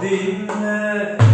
dinle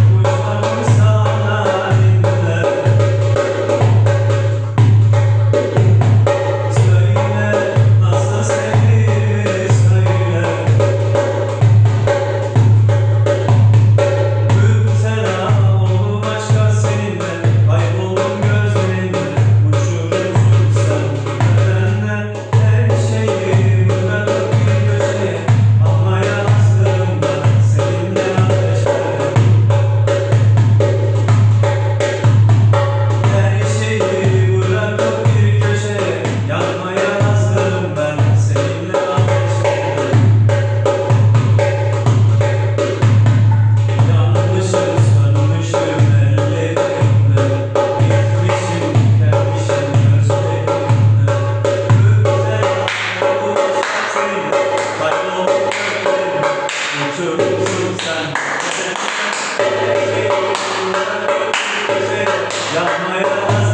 Yanmaya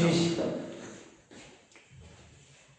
Cristo.